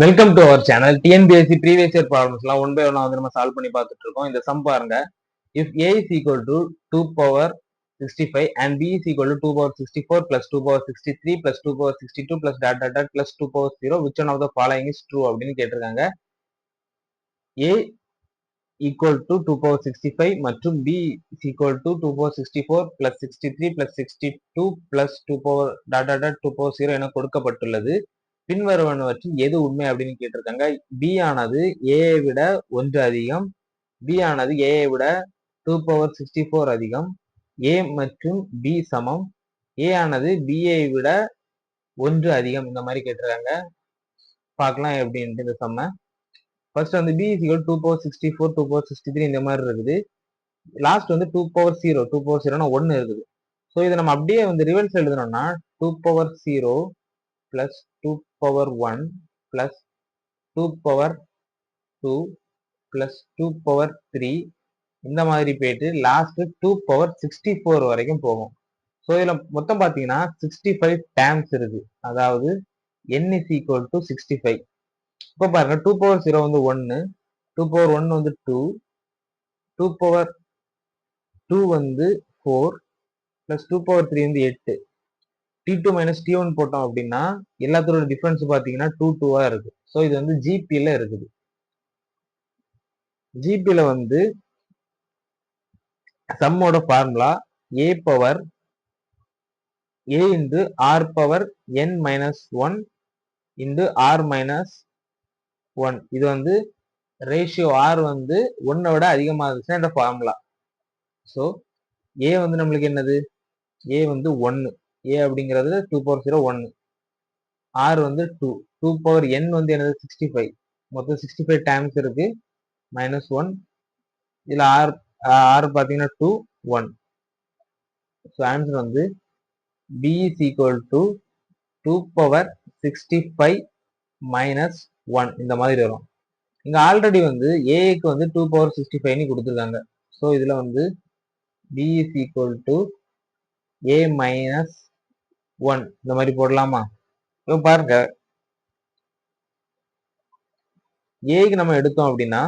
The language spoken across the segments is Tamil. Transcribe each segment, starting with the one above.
Welcome to our channel TNPSC previous year ப்ராப்ளம்ஸ்லாம் one by one வந்து நம்ம சால்வ் பண்ணி பார்த்துட்டு இருக்கோம். இந்த சம் பாருங்க. If A is equal to two power sixty five and B is equal to two power sixty four plus two power sixty three plus two power sixty two plus dot dot dot plus two power zero which one of the following is true அப்படின்னு கேட்டிருக்காங்க. A equal to two power sixty five மற்றும் B is equal to two power sixty four plus sixty three plus sixty two plus two power dot dot dot two power zero என கொடுக்கப்பட்டுள்ளது. பின்வருவனவற்றில் எது உண்மை அப்படின்னு கேட்டிருக்காங்க? பி ஆனது ஏஐ விட ஒன்று அதிகம். பி ஆனது ஏஐ விட டூ பவர் சிக்ஸ்டி ஃபோர் அதிகம். ஏ மற்றும் பி சமம். ஏ ஆனது பிஐ விட ஒன்று அதிகம். இந்த மாதிரி கேட்டிருக்காங்க. பார்க்கலாம் எப்படின்ட்டு இந்த செம்ம ஃபர்ஸ்ட் வந்து B is two power sixty four two power sixty three இந்த மாதிரி இருக்குது. லாஸ்ட் வந்து two power zero two power ஜீரோனா ஒன்று இருக்குது. ஸோ இதை நம்ம அப்படியே வந்து ரிவர்ஸ் எழுதணும்னா two power zero plus power 1 plus 2 power 2 plus 2 power 3 இந்த மாதிரி போயிட்டு last two power sixty four வரைக்கும் போகும். ஸோ இதில் மொத்தம் பார்த்தீங்கன்னா சிக்ஸ்டி ஃபைவ் டேம்ஸ் இருக்கு. அதாவது N is equal to sixty five இப்போ பாருங்க டூ பவர் ஜீரோ வந்து ஒன்று டூ பவர் ஒன் வந்து டூ டூ பவர் டூ வந்து four plus two power three வந்து எட்டு T two minus T one போட்டோம் அப்படின்னா எல்லாத்தோட டிஃபரன்ஸ் பார்த்தீங்கன்னா டூ டூவா இருக்கு ஸோ இது வந்து ஜிபியில் இருக்குது. ஜிபியில் வந்து சம்மோட formula A power A into R power N minus one into R minus one இது வந்து ரேஷியோ ஆர் வந்து ஒன்னை விட அதிகமாக இருந்துச்சுன்னா இந்த ஃபார்முலா ஸோ ஏ வந்து நம்மளுக்கு என்னது? ஏ வந்து ஒன்று ஏ அப்படிங்கிறது டூ பவர் ஜீரோ ஒன்று ஆர் வந்து டூ டூ பவர் என் வந்து என்னது? சிக்ஸ்டி ஃபைவ் மொத்தம் சிக்ஸ்டி ஃபைவ் டைம்ஸ் இருக்கு. மைனஸ் ஒன் இதில் ஆர் ஆர் பார்த்தீங்கன்னா டூ ஒன் ஸோ ஆன்சர் வந்து B is equal to two power sixty five minus one இந்த மாதிரி வரும். இங்கே ஆல்ரெடி வந்து ஏஏக்கு வந்து டூ பவர் சிக்ஸ்டி ஃபைவ்னு கொடுத்துருக்காங்க. ஸோ இதில் வந்து B is equal to A minus one இந்த மாதிரி போடலாமா? இப்போ பாருங்க. ஏக்கு நம்ம எடுத்தோம் அப்படின்னா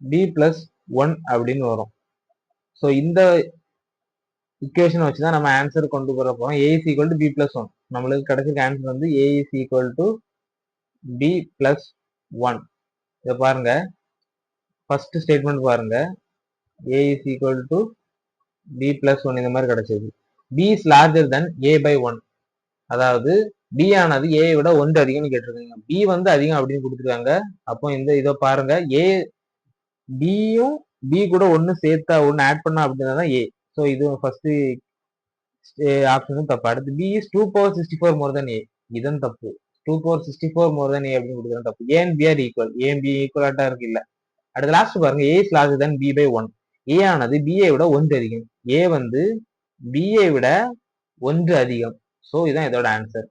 பி பிளஸ் ஒன் அப்படின்னு வரும். ஸோ இந்த இக்குவேஷன் வச்சு தான் நம்ம ஆன்சர் கொண்டு போகிற போகிறோம் A is equal to B plus one நம்மளுக்கு கிடைச்சிருக்க ஆன்சர் வந்து A is equal to B plus one இதை பாருங்க. ஃபர்ஸ்ட் ஸ்டேட்மெண்ட் பாருங்க. A is equal to B plus one இந்த மாதிரி கிடைச்சது B is larger than A by one அதாவது பி ஆனது ஏ விட ஒன்று அதிகம்னு கேட்டிருக்காங்க. பி வந்து அதிகம் அப்படின்னு கொடுத்துருக்காங்க. அப்போ இந்த இதை பாருங்க. ஏ பியும் பி கூட ஒன்று சேர்த்தா ஒன்று ஆட் பண்ணா அப்படின்னா தான் ஏ ஸோ இது ஃபர்ஸ்ட் ஆப்ஷனும் தப்பு. அடுத்து B is two power sixty four more than A இதன் தப்பு. Two power sixty four more than A அப்படின்னு கொடுக்குறது தப்பு. ஏன் பி ஆர் ஈக்குவல் ஏன் பி ஈக்குவலாட்டா இருக்கு இல்ல. அடுத்து லாஸ்ட் பாருங்க. A is larger than B by one A ஆனது பிஏ விட ஒன்று அதிகம். ஏ வந்து பிஏ விட ஒன்று அதிகம். ஸோ இதுதான் இதோட ஆன்சர்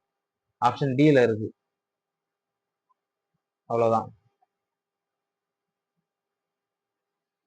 ஆப்ஷன் டியில் இருக்கு. அவ்வளோதான்